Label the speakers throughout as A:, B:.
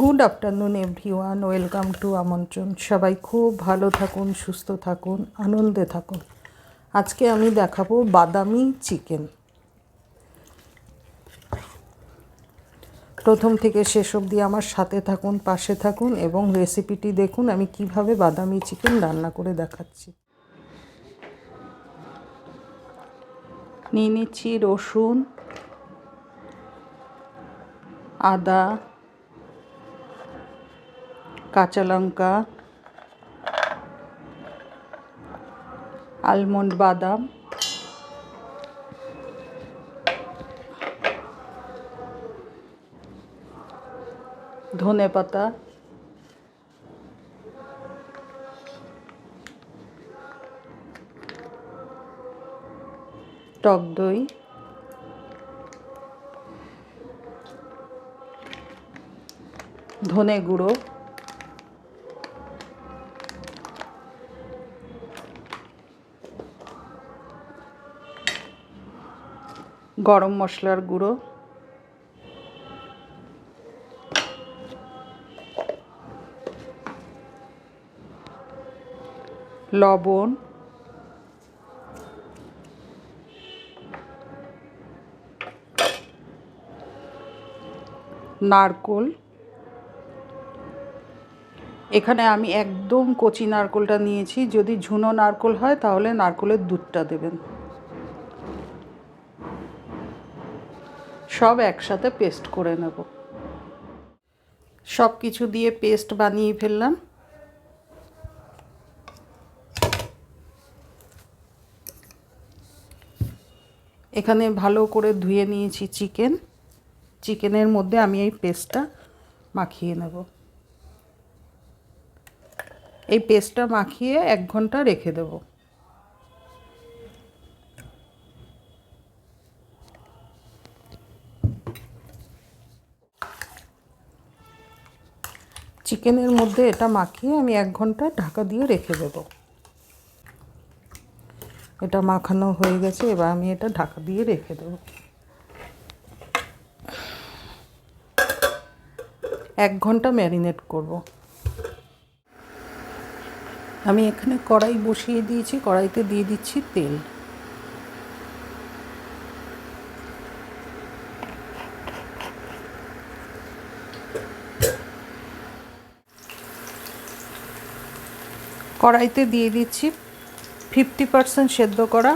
A: Good afternoon everyone welcome to আমন্ত্রণ সবাই খুব ভালো থাকুন, সুস্থ থাকুন, আনন্দে থাকুন। আজকে আমি দেখাবো বাদামি চিকেন। প্রথম থেকে শেষ অবধি আমার সাথে থাকুন, পাশে থাকুন এবং রেসিপিটি দেখুন। আমি কীভাবে বাদামি চিকেন রান্না করে দেখাচ্ছি। নিয়ে নিচ্ছি রসুন, আদা কাঁচা লঙ্কা আলমন্ড বাদাম ধনে পাতা টক দই ধনে গুঁড়ো গরম মশলার গুঁড়ো। লবণ। নারকোল। এখানে আমি একদম কচি নারকোলটা নিয়েছি। যদি ঝুনো নারকোল হয়, তাহলে নারকোলের দুধটা দেবেন। সব একসাথে পেস্ট করে নেব। সব কিছু দিয়ে পেস্ট বানিয়ে ফেললাম। এখানে ভালো করে ধুয়ে নিয়েছি চিকেন। চিকেনের মধ্যে আমি এই পেস্টটা মাখিয়ে নেব। এই পেস্টটা মাখিয়ে এক ঘণ্টা রেখে দেবো। চিকেনের মধ্যে এটা মাখিয়ে আমি এক ঘণ্টা ঢাকা দিয়ে রেখে দেবো। এটা মাখানো হয়ে গেছে, এবার আমি এটা ঢাকা দিয়ে রেখে দেবো। এক ঘণ্টা ম্যারিনেট করব। আমি এখানে কড়াই বসিয়ে দিয়েছি, কড়াইতে দিয়ে দিচ্ছি তেল। কড়াইতে দিয়ে দিচ্ছি ফিফটি পার্সেন্ট সেদ্ধ করা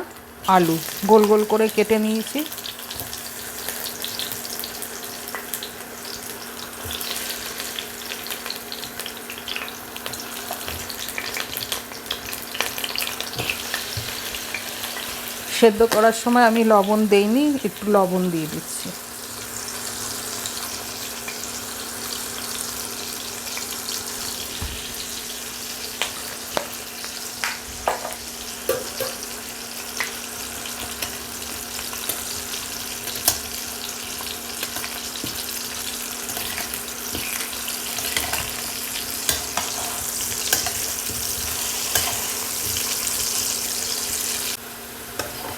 A: আলু। গোল গোল করে কেটে নিয়েছি। সেদ্ধ করার সময় আমি লবণ দেইনি, একটু লবণ দিয়ে দিচ্ছি।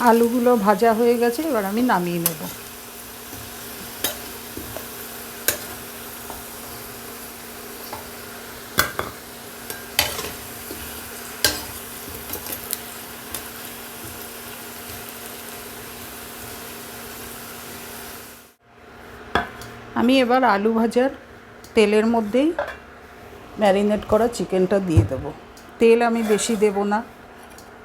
A: আলুগুলো ভাজা হয়ে গেছে, এবার আমি নামিয়ে নেব। আমি এবার আলু ভাজার তেলের মধ্যেই ম্যারিনেট করা চিকেনটা দিয়ে দেবো। তেল আমি বেশি দেব না।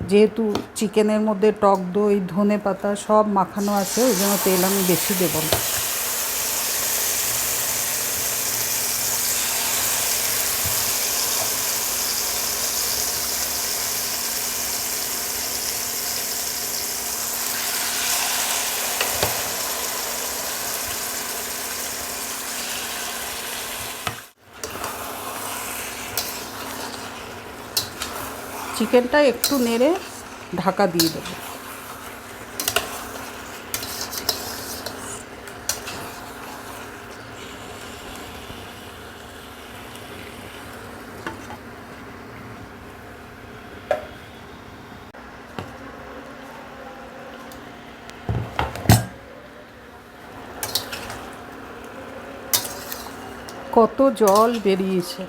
A: যেহেতু চিকেনের মধ্যে টক দই ধনে পাতা সব মাখানো আছে, ওই জন্য তেল আমি বেশি দেবো না। চিকেনটা একটু নেড়ে ঢাকা দিয়ে দেবো। কত জল বেরিয়েছে।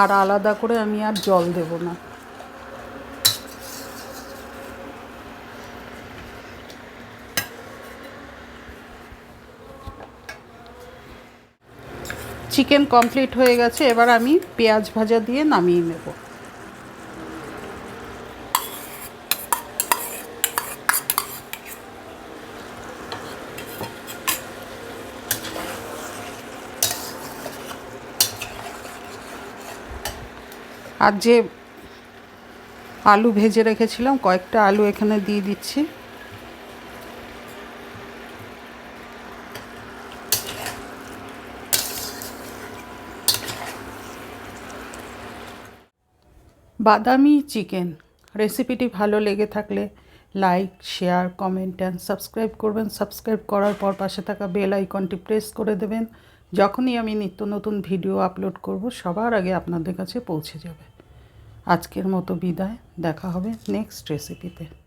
A: আর আলাদা করে আমি আর জল দেব না। চিকেন কমপ্লিট হয়ে গেছে, এবার আমি পেঁয়াজ ভাজা দিয়ে নামিয়ে নেব। আর যে আলু ভেজে রেখেছিলাম, কয়েকটা আলু এখানে দিয়ে দিচ্ছি। বাদামি চিকেন। রেসিপিটি ভালো লেগে থাকলে like, share, comment and subscribe করবেন। সাবস্ক্রাইব করার পর পাশে থাকা বেল আইকনটি প্রেস করে দেবেন। যখনই আমি নিত্য নতুন ভিডিও আপলোড করব, সবার আগে আপনাদের কাছে পৌঁছে যাবে। আজকের মতো বিদায় দেখা হবে নেক্সট রেসিপিতে